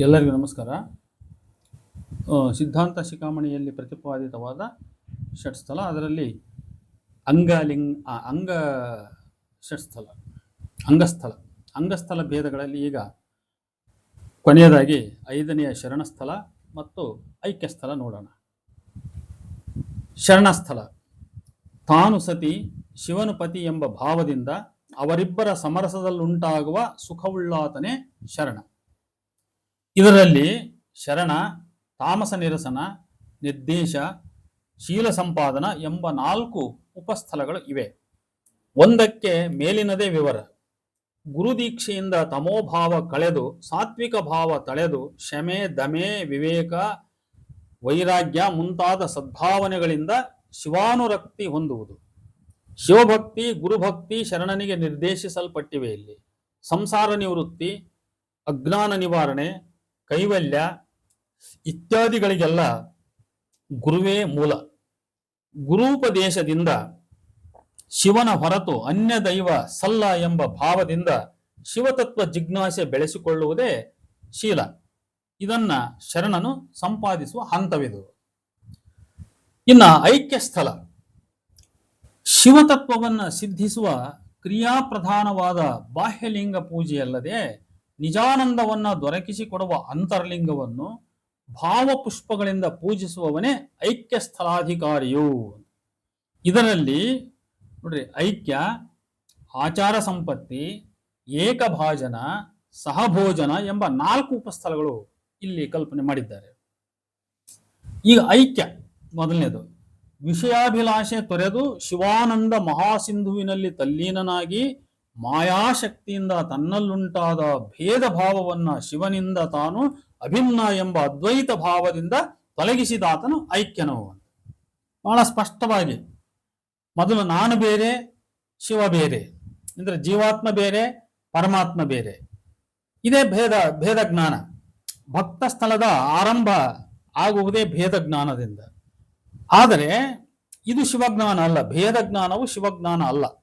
ಎಲ್ಲರಿಗೂ ನಮಸ್ಕಾರ. ಸಿದ್ಧಾಂತ ಶಿಖಾಮಣಿಯಲ್ಲಿ ಪ್ರತಿಪಾದಿತವಾದ ಷಟ್ಸ್ಥಲ, ಅದರಲ್ಲಿ ಅಂಗಲಿಂಗ್ ಅಂಗ ಷಟ್ಸ್ಥಲ, ಅಂಗಸ್ಥಲ ಅಂಗಸ್ಥಲ ಭೇದಗಳಲ್ಲಿ ಈಗ ಕೊನೆಯದಾಗಿ ಐದನೆಯ ಶರಣಸ್ಥಲ ಮತ್ತು ಐಕ್ಯಸ್ಥಲ ನೋಡೋಣ. ಶರಣಸ್ಥಳ ತಾನು ಸತಿ ಶಿವನು ಪತಿ ಎಂಬ ಭಾವದಿಂದ ಅವರಿಬ್ಬರ ಸಮರಸದಲ್ಲುಂಟಾಗುವ ಸುಖವುಳ್ಳಾತನೇ ಶರಣ. ಇದರಲ್ಲಿ ಶರಣ, ತಾಮಸ ನಿರಸನ, ನಿರ್ದೇಶ, ಶೀಲ ಸಂಪಾದನ ಎಂಬ ನಾಲ್ಕು ಉಪಸ್ಥಲಗಳು ಇವೆ. ಒಂದಕ್ಕೆ ಮೇಲಿನದೇ ವಿವರ. ಗುರುದೀಕ್ಷೆಯಿಂದ ತಮೋಭಾವ ಕಳೆದು, ಸಾತ್ವಿಕ ಭಾವ ತಳೆದು, ಶಮೆ, ದಮೆ, ವಿವೇಕ, ವೈರಾಗ್ಯ ಮುಂತಾದ ಸದ್ಭಾವನೆಗಳಿಂದ ಶಿವಾನುರಕ್ತಿ ಹೊಂದುವುದು. ಶಿವಭಕ್ತಿ, ಗುರುಭಕ್ತಿ ಶರಣನಿಗೆ ನಿರ್ದೇಶಿಸಲ್ಪಟ್ಟಿವೆ ಇಲ್ಲಿ. ಸಂಸಾರ ನಿವೃತ್ತಿ, ಅಜ್ಞಾನ ನಿವಾರಣೆ ಕೈವಲ್ಯ ಇತ್ಯಾದಿಗಳಿಗೆಲ್ಲ ಗುರುವೇ ಮೂಲ. ಗುರೂಪದೇಶದಿಂದ ಶಿವನ ಹೊರತು ಅನ್ಯ ದೈವ ಸಲ್ಲ ಎಂಬ ಭಾವದಿಂದ ಶಿವತತ್ವ ಜಿಜ್ಞಾಸೆ ಬೆಳೆಸಿಕೊಳ್ಳುವುದೇ ಶೀಲ. ಇದನ್ನ ಶರಣನು ಸಂಪಾದಿಸುವ ಹಂತವಿದು. ಇನ್ನ ಐಕ್ಯ ಸ್ಥಳ ಶಿವತತ್ವವನ್ನು ಸಿದ್ಧಿಸುವ ಕ್ರಿಯಾಪ್ರಧಾನವಾದ ಬಾಹ್ಯಲಿಂಗ ಪೂಜೆಯಲ್ಲದೆ ನಿಜಾನಂದವನ್ನ ದೊರಕಿಸಿಕೊಡುವ ಅಂತರ್ಲಿಂಗವನ್ನು ಭಾವಪುಷ್ಪಗಳಿಂದ ಪೂಜಿಸುವವನೇ ಐಕ್ಯ ಸ್ಥಳಾಧಿಕಾರಿಯು ಇದರಲ್ಲಿ ನೋಡ್ರಿ, ಐಕ್ಯ, ಆಚಾರ ಸಂಪತ್ತಿ, ಏಕಭಾಜನ, ಸಹಭೋಜನ ಎಂಬ ನಾಲ್ಕು ಉಪಸ್ಥಳಗಳು ಇಲ್ಲಿ ಕಲ್ಪನೆ ಮಾಡಿದ್ದಾರೆ. ಈಗ ಐಕ್ಯ ಮೊದಲನೇದು. ವಿಷಯಾಭಿಲಾಷೆ ತೊರೆದು ಶಿವಾನಂದ ಮಹಾಸಿಂಧುವಿನಲ್ಲಿ ತಲ್ಲೀನನಾಗಿ ಮಾಯಾಶಕ್ತಿಯಿಂದ ತನ್ನಲ್ಲುಂಟಾದ ಭೇದ ಭಾವವನ್ನ ಶಿವನಿಂದ ತಾನು ಅಭಿನ್ನ ಎಂಬ ಅದ್ವೈತ ಭಾವದಿಂದ ತೊಲಗಿಸಿದಾತನು ಐಕ್ಯನವನು. ಬಹಳ ಸ್ಪಷ್ಟವಾಗಿ, ಮೊದಲು ನಾನು ಬೇರೆ, ಶಿವ ಬೇರೆ, ಅಂದ್ರೆ ಜೀವಾತ್ಮ ಬೇರೆ, ಪರಮಾತ್ಮ ಬೇರೆ. ಇದೇ ಭೇದ ಭೇದ ಜ್ಞಾನ. ಭಕ್ತ ಸ್ಥಳದ ಆರಂಭ ಆಗುವುದೇ ಭೇದ ಜ್ಞಾನದಿಂದ. ಆದರೆ ಇದು ಶಿವಜ್ಞಾನ ಅಲ್ಲ, ಭೇದ ಜ್ಞಾನವು ಶಿವಜ್ಞಾನ ಅಲ್ಲ.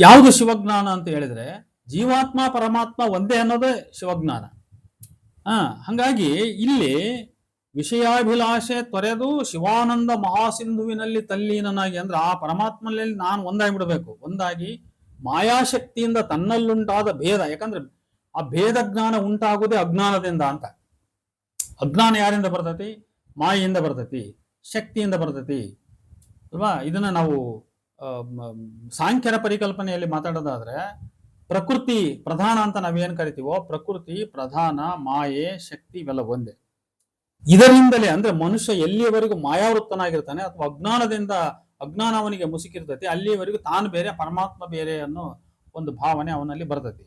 ಯಾವುದು ಶಿವಜ್ಞಾನ ಅಂತ ಹೇಳಿದ್ರೆ ಜೀವಾತ್ಮ, ಪರಮಾತ್ಮ ಒಂದೇ ಅನ್ನೋದೇ ಶಿವಜ್ಞಾನ. ಆ ಹಂಗಾಗಿ ಇಲ್ಲಿ ವಿಷಯಾಭಿಲಾಷೆ ತೊರೆದು ಶಿವಾನಂದ ಮಹಾಸಿಂಧುವಿನಲ್ಲಿ ತಲ್ಲೀನನಾಗಿ ಅಂದ್ರೆ ಆ ಪರಮಾತ್ಮನಲ್ಲಿ ನಾನು ಒಂದಾಗಿ ಬಿಡಬೇಕು. ಒಂದಾಗಿ ಮಾಯಾಶಕ್ತಿಯಿಂದ ತನ್ನಲ್ಲುಂಟಾದ ಭೇದ, ಯಾಕಂದ್ರೆ ಆ ಭೇದ ಜ್ಞಾನ ಉಂಟಾಗುವುದೇ ಅಜ್ಞಾನದಿಂದ ಅಂತ. ಅಜ್ಞಾನ ಯಾರಿಂದ ಬರ್ತೈತಿ? ಮಾಯೆಯಿಂದ ಬರ್ತೈತಿ, ಶಕ್ತಿಯಿಂದ ಬರ್ತೈತಿ. ಅಲ್ವಾ? ಇದನ್ನ ನಾವು ಸಾಂಖ್ಯರ ಪರಿಕಲ್ಪನೆಯಲ್ಲಿ ಮಾತಾಡೋದಾದ್ರೆ ಪ್ರಕೃತಿ ಪ್ರಧಾನ ಅಂತ ನಾವೇನು ಕರಿತೀವೋ ಪ್ರಕೃತಿ ಪ್ರಧಾನ, ಮಾಯೆ, ಶಕ್ತಿ ಇವೆಲ್ಲ ಒಂದೇ. ಇದರಿಂದಲೇ ಅಂದ್ರೆ ಮನುಷ್ಯ ಎಲ್ಲಿಯವರೆಗೂ ಮಾಯಾವೃತ್ತನಾಗಿರ್ತಾನೆ ಅಥವಾ ಅಜ್ಞಾನದಿಂದ ಅಜ್ಞಾನ ಅವನಿಗೆ ಮುಸುಕಿರ್ತೈತಿ, ಅಲ್ಲಿಯವರೆಗೂ ತಾನು ಬೇರೆ, ಪರಮಾತ್ಮ ಬೇರೆ ಅನ್ನೋ ಒಂದು ಭಾವನೆ ಅವನಲ್ಲಿ ಬರ್ತೈತಿ.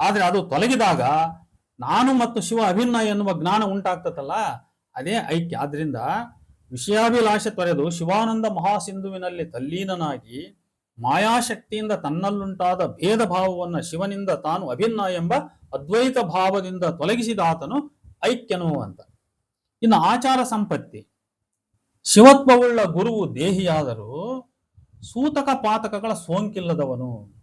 ಆದ್ರೆ ಅದು ತೊಲಗಿದಾಗ ನಾನು ಮತ್ತು ಶಿವ ಅಭಿನ್ನ ಎನ್ನುವ ಜ್ಞಾನ ಉಂಟಾಗ್ತತಲ್ಲ, ಅದೇ ಐಕ್ಯ. ಆದ್ರಿಂದ ವಿಷಯಾಭಿಲಾಷೆ ತೊರೆದು ಶಿವಾನಂದ ಮಹಾಸಿಂಧುವಿನಲ್ಲಿ ತಲ್ಲೀನನಾಗಿ ಮಾಯಾಶಕ್ತಿಯಿಂದ ತನ್ನಲ್ಲುಂಟಾದ ಭೇದ ಭಾವವನ್ನು ಶಿವನಿಂದ ತಾನು ಅಭಿನ್ನ ಎಂಬ ಅದ್ವೈತ ಭಾವದಿಂದ ತೊಲಗಿಸಿದಾತನು ಐಕ್ಯನು ಅಂತ. ಇನ್ನು ಆಚಾರ ಸಂಪತ್ತಿ. ಶಿವತ್ವವುಳ್ಳ ಗುರುವು ದೇಹಿಯಾದರೂ ಸೂತಕ ಪಾತಕಗಳ ಸೋಂಕಿಲ್ಲದವನು.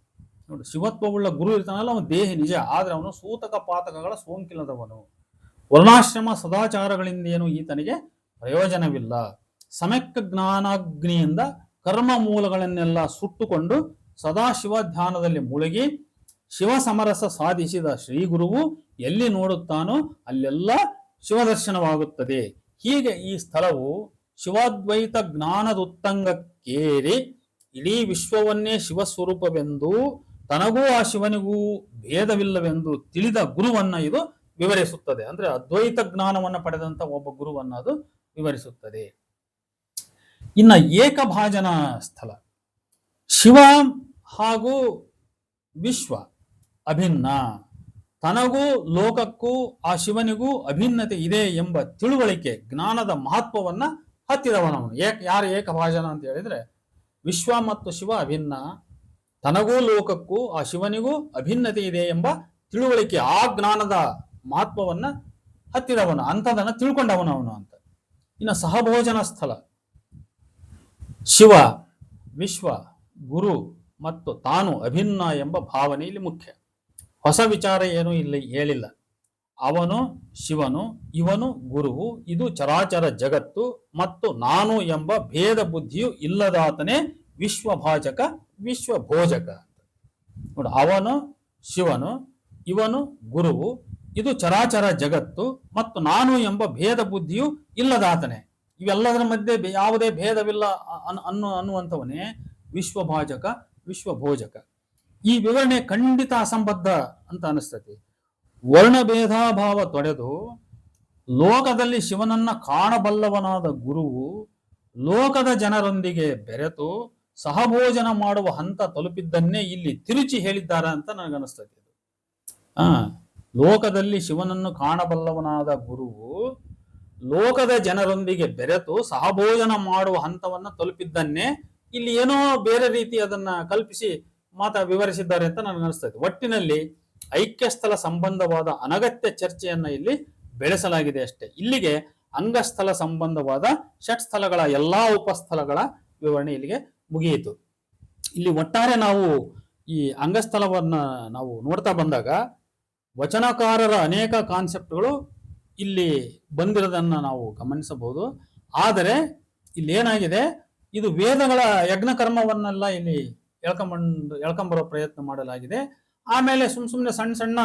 ನೋಡಿ, ಶಿವತ್ವವುಳ್ಳ ಗುರು ಇರ್ತಾನಲ್ಲ, ಅವನು ದೇಹಿ ನಿಜ, ಆದರೆ ಅವನು ಸೂತಕ ಪಾತಕಗಳ ಸೋಂಕಿಲ್ಲದವನು. ವರ್ಣಾಶ್ರಮ ಸದಾಚಾರಗಳಿಂದ ಏನು ಈತನಿಗೆ ಪ್ರಯೋಜನವಿಲ್ಲ. ಸಮ್ಯಕ್ ಜ್ಞಾನಾಗ್ನಿಯಿಂದ ಕರ್ಮ ಮೂಲಗಳನ್ನೆಲ್ಲ ಸುಟ್ಟುಕೊಂಡು ಸದಾ ಶಿವ ಧ್ಯಾನದಲ್ಲಿ ಮುಳುಗಿ ಶಿವ ಸಮರಸ ಸಾಧಿಸಿದ ಶ್ರೀ ಗುರುವು ಎಲ್ಲಿ ನೋಡುತ್ತಾನೋ ಅಲ್ಲೆಲ್ಲ ಶಿವದರ್ಶನವಾಗುತ್ತದೆ ಹೀಗೆ ಈ ಸ್ಥಳವು ಶಿವಾದ್ವೈತ ಜ್ಞಾನದುತ್ತಂಗಕ್ಕೇರಿ ಇಡೀ ವಿಶ್ವವನ್ನೇ ಶಿವಸ್ವರೂಪವೆಂದು ತನಗೂ ಆ ಶಿವನಿಗೂ ಭೇದವಿಲ್ಲವೆಂದು ತಿಳಿದ ಗುರುವನ್ನ ಇದು ವಿವರಿಸುತ್ತದೆ. ಅಂದ್ರೆ ಅದ್ವೈತ ಜ್ಞಾನವನ್ನ ಪಡೆದಂತ ಒಬ್ಬ ಗುರುವನ್ನ ಅದು ವಿವರಿಸುತ್ತದೆ. ಇನ್ನ ಏಕಭಾಜನ ಸ್ಥಳ. ಶಿವ ಹಾಗೂ ವಿಶ್ವ ಅಭಿನ್ನ. ತನಗೂ ಲೋಕಕ್ಕೂ ಆ ಶಿವನಿಗೂ ಅಭಿನ್ನತೆ ಇದೆ ಎಂಬ ತಿಳುವಳಿಕೆ ಜ್ಞಾನದ ಮಹತ್ವವನ್ನ ಹತ್ತಿದವನವನು. ಏಕ, ಯಾರು ಏಕಭಾಜನ ಅಂತ ಹೇಳಿದ್ರೆ ವಿಶ್ವ ಮತ್ತು ಶಿವ ಅಭಿನ್ನ. ತನಗೂ ಲೋಕಕ್ಕೂ ಆ ಶಿವನಿಗೂ ಅಭಿನ್ನತೆ ಇದೆ ಎಂಬ ತಿಳುವಳಿಕೆ ಆ ಜ್ಞಾನದ ಮಹತ್ವವನ್ನ ಹತ್ತಿದವನು ಅಂಥದನ್ನ ತಿಳ್ಕೊಂಡವನು ಅವನು ಅಂತ. ಇನ್ನು ಸಹಭೋಜನ ಸ್ಥಳ ಶಿವ, ವಿಶ್ವ, ಗುರು ಮತ್ತು ತಾನು ಅಭಿನ್ನ ಎಂಬ ಭಾವನೆ ಇಲ್ಲಿ ಮುಖ್ಯ. ಹೊಸ ವಿಚಾರ ಏನು ಇಲ್ಲಿ ಹೇಳಿಲ್ಲ. ಅವನು, ಶಿವನು, ಇವನು, ಗುರುವು, ಇದು ಚರಾಚರ ಜಗತ್ತು ಮತ್ತು ನಾನು ಎಂಬ ಭೇದ ಬುದ್ಧಿಯು ಇಲ್ಲದಾತನೇ ವಿಶ್ವಭಾಜಕ, ವಿಶ್ವಭೋಜಕ ನೋಡಿ, ಅವನು, ಶಿವನು, ಇವನು, ಗುರುವು ಇದು ಚರಾಚರ ಜಗತ್ತು ಮತ್ತು ನಾನು ಎಂಬ ಭೇದ ಬುದ್ಧಿಯು ಇಲ್ಲದಾತನೇ. ಇವೆಲ್ಲದರ ಮಧ್ಯೆ ಯಾವುದೇ ಭೇದವಿಲ್ಲ ಅನ್- ಅನ್ನು ಅನ್ನುವಂಥವನೇ ವಿಶ್ವಭಾಜಕ, ವಿಶ್ವಭೋಜಕ. ಈ ವಿವರಣೆ ಖಂಡಿತ ಅಸಂಬದ್ಧ ಅಂತ ಅನಿಸ್ತತಿ ವರ್ಣಭೇದಾಭಾವ ತೊಡೆದು ಲೋಕದಲ್ಲಿ ಶಿವನನ್ನ ಕಾಣಬಲ್ಲವನಾದ ಗುರುವು ಲೋಕದ ಜನರೊಂದಿಗೆ ಬೆರೆತು ಸಹಭೋಜನ ಮಾಡುವ ಹಂತ ತಲುಪಿದ್ದನ್ನೇ ಇಲ್ಲಿ ತಿರುಚಿ ಹೇಳಿದ್ದಾರೆ ಅಂತ ನನಗನಿಸ್ತದೆ ಇದು. ಆ. ಲೋಕದಲ್ಲಿ ಶಿವನನ್ನು ಕಾಣಬಲ್ಲವನಾದ ಗುರುವು ಲೋಕದ ಜನರೊಂದಿಗೆ ಬೆರೆತು ಸಹಭೋಜನ ಮಾಡುವ ಹಂತವನ್ನ ತಲುಪಿದ್ದನ್ನೇ ಇಲ್ಲಿ ಏನೋ ಬೇರೆ ರೀತಿ ಅದನ್ನ ಕಲ್ಪಿಸಿ ಮಾತ ವಿವರಿಸಿದ್ದಾರೆ ಅಂತ ನನಗೆ ಅನಿಸ್ತದೆ ಒಟ್ಟಿನಲ್ಲಿ ಐಕ್ಯಸ್ಥಲ ಸಂಬಂಧವಾದ ಅನಗತ್ಯ ಚರ್ಚೆಯನ್ನ ಇಲ್ಲಿ ಬೆಳೆಸಲಾಗಿದೆ ಅಷ್ಟೇ. ಇಲ್ಲಿಗೆ ಅಂಗಸ್ಥಲ ಸಂಬಂಧವಾದ ಷಟ್ ಸ್ಥಳಗಳ ಎಲ್ಲಾ ಉಪಸ್ಥಳಗಳ ವಿವರಣೆ ಇಲ್ಲಿಗೆ ಮುಗಿಯಿತು. ಇಲ್ಲಿ ಒಟ್ಟಾರೆ ನಾವು ಈ ಅಂಗಸ್ಥಲವನ್ನ ನಾವು ನೋಡ್ತಾ ಬಂದಾಗ ವಚನಕಾರರ ಅನೇಕ ಕಾನ್ಸೆಪ್ಟ್ಗಳು ಇಲ್ಲಿ ಬಂದಿರೋದನ್ನು ನಾವು ಗಮನಿಸಬಹುದು. ಆದರೆ ಇಲ್ಲಿ ಏನಾಗಿದೆ ಇದು ವೇದಗಳ ಯಜ್ಞ ಕರ್ಮವನ್ನೆಲ್ಲ ಇಲ್ಲಿ ಎಳ್ಕೊಂಬಂದು, ಎಳ್ಕೊಂಬರೋ ಪ್ರಯತ್ನ ಮಾಡಲಾಗಿದೆ. ಆಮೇಲೆ ಸುಮ್ ಸುಮ್ಮನೆ ಸಣ್ಣ ಸಣ್ಣ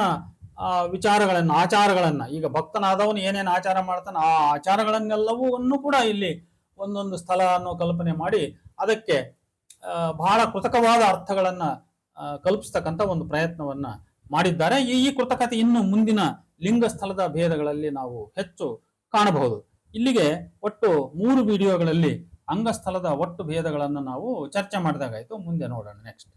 ವಿಚಾರಗಳನ್ನು, ಆಚಾರಗಳನ್ನ, ಈಗ ಭಕ್ತನಾದವನು ಏನೇನು ಆಚಾರ ಮಾಡ್ತಾನೆ ಆ ಆಚಾರಗಳನ್ನೆಲ್ಲವೂ ಕೂಡ ಇಲ್ಲಿ ಒಂದೊಂದು ಸ್ಥಳ ಅನ್ನೋ ಕಲ್ಪನೆ ಮಾಡಿ ಅದಕ್ಕೆ ಬಹಳ ಕೃತಕವಾದ ಅರ್ಥಗಳನ್ನ ಕಲ್ಪಿಸ್ತಕ್ಕಂಥ ಒಂದು ಪ್ರಯತ್ನವನ್ನ ಮಾಡಿದ್ದಾರೆ. ಈ ಈ ಕೃತಕತೆ ಇನ್ನು ಮುಂದಿನ ಲಿಂಗ ಸ್ಥಳದ ಭೇದಗಳಲ್ಲಿ ನಾವು ಹೆಚ್ಚು ಕಾಣಬಹುದು. ಇಲ್ಲಿಗೆ ಒಟ್ಟು ಮೂರು ವಿಡಿಯೋಗಳಲ್ಲಿ ಅಂಗಸ್ಥಳದ ಒಟ್ಟು ಭೇದಗಳನ್ನು ನಾವು ಚರ್ಚೆ ಮಾಡಿದಾಗಾಯ್ತು. ಮುಂದೆ ನೋಡೋಣ ನೆಕ್ಸ್ಟ್